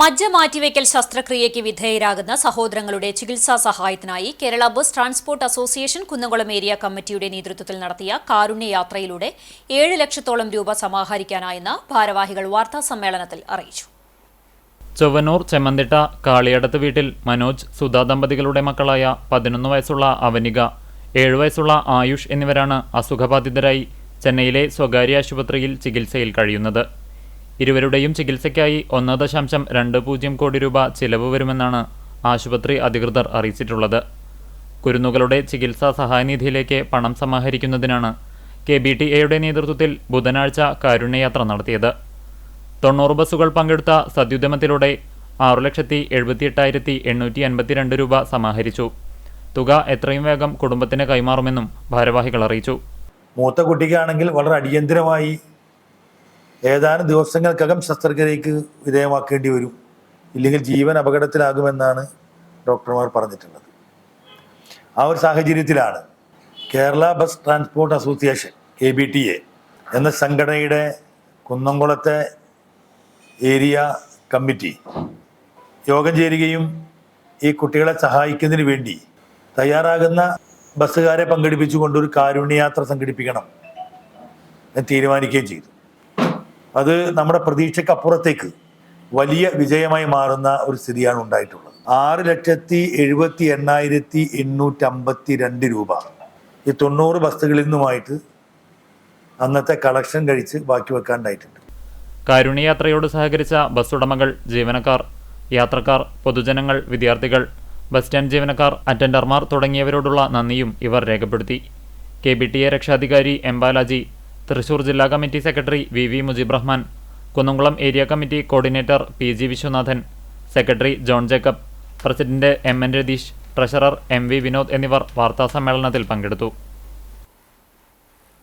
മജ്ജ മാറ്റിവെക്കൽ ശസ്ത്രക്രിയയ്ക്ക് വിധേയരാകുന്ന സഹോദരങ്ങളുടെ ചികിത്സാ സഹായത്തിനായി Kerala bus transport association Kunnamkulam area കമ്മിറ്റിയുടെ നേതൃത്വത്തിൽ നടത്തിയ കാരുണ്യ യാത്രയിലൂടെ ഏഴ് ലക്ഷത്തോളം രൂപ സമാഹരിക്കാനായെന്ന് ഭാരവാഹികൾ വാർത്താ സമ്മേളനത്തിൽ അറിയിച്ചു. ചൊവ്വനൂർ ചെമ്മന്തിട്ട കാളിയടത്ത് വീട്ടിൽ മനോജ് സുധാ ദമ്പതികളുടെ മക്കളായ പതിനൊന്ന് വയസ്സുള്ള അവനിക ഏഴ് വയസ്സുള്ള ആയുഷ് എന്നിവരാണ് അസുഖബാധിതരായി ചെന്നൈയിലെ സ്വകാര്യ ആശുപത്രിയിൽ ചികിത്സയിൽ കഴിയുന്നത്. ഇരുവരുടെയും ചികിത്സയ്ക്കായി ഒന്ന് ദശാംശം രണ്ട് പൂജ്യം കോടി രൂപ ചിലവ് വരുമെന്നാണ് ആശുപത്രി അധികൃതർ അറിയിച്ചിട്ടുള്ളത്. കുരുന്നുകളുടെ ചികിത്സാ സഹായനിധിയിലേക്ക് പണം സമാഹരിക്കുന്നതിനാണ് കെ ബി ടി എയുടെ നേതൃത്വത്തിൽ ബുധനാഴ്ച കാരുണ്യയാത്ര നടത്തിയത്. തൊണ്ണൂറ് ബസ്സുകൾ പങ്കെടുത്ത സദ്യുദ്യമത്തിലൂടെ ആറു ലക്ഷത്തി എഴുപത്തിയെട്ടായിരത്തി എണ്ണൂറ്റി അൻപത്തിരണ്ട് രൂപ സമാഹരിച്ചു. തുക എത്രയും വേഗം കുടുംബത്തിന് കൈമാറുമെന്നും ഭാരവാഹികൾ അറിയിച്ചു. മൂത്ത കുട്ടിക്കാണെങ്കിൽ വളരെ അടിയന്തരമായി ഏതാനും ദിവസങ്ങൾക്കകം ശസ്ത്രക്രിയക്ക് വിധേയമാക്കേണ്ടി വരും. ഇല്ലെങ്കിൽ ജീവൻ അപകടത്തിലാകുമെന്നാണ് ഡോക്ടർമാർ പറഞ്ഞിട്ടുള്ളത്. ആ ഒരു സാഹചര്യത്തിലാണ് Kerala bus transport association K B T A എന്ന സംഘടനയുടെ കുന്നംകുളത്തെ ഏരിയ കമ്മിറ്റി യോഗം ചേരുകയും ഈ കുട്ടികളെ സഹായിക്കുന്നതിന് വേണ്ടി തയ്യാറാകുന്ന ബസ്സുകാരെ പങ്കെടുപ്പിച്ചുകൊണ്ട് ഒരു കാരുണ്യയാത്ര സംഘടിപ്പിക്കണം എന്ന് തീരുമാനിക്കുകയും ചെയ്തു. അത് നമ്മുടെ പ്രതീക്ഷയ്ക്കപ്പുറത്തേക്ക് വലിയ വിജയമായി മാറുന്ന ഒരു സ്ഥിതിയാണ് ഉണ്ടായിട്ടുള്ളത്. ആറ് ലക്ഷത്തി എഴുപത്തി എണ്ണായിരത്തി എണ്ണൂറ്റി അമ്പത്തി രണ്ട് രൂപ. ഈ തൊണ്ണൂറ് ബസ്സുകളിൽ നിന്നുമായിട്ട് അന്നത്തെ കളക്ഷൻ കഴിച്ച് ബാക്കി വെക്കാണ്ടായിട്ടുണ്ട്. കാരുണ്യയാത്രയോട് സഹകരിച്ച ബസ് ഉടമകൾ ജീവനക്കാർ യാത്രക്കാർ പൊതുജനങ്ങൾ വിദ്യാർത്ഥികൾ ബസ് സ്റ്റാൻഡ് ജീവനക്കാർ അറ്റൻഡർമാർ തുടങ്ങിയവരോടുള്ള നന്ദിയും ഇവർ രേഖപ്പെടുത്തി. കെ ബി ടി എ രക്ഷാധികാരി എം ബാലാജി തൃശൂർ ജില്ലാ committee secretary V V Mujeeb Rahman Kunnamkulam area committee coordinator P G Viswanathan secretary John Jacob president M N Ratheesh treasurer M V Vinod എന്നിവർ വാർത്താസമ്മേളനത്തിൽ പങ്കെടുത്തു.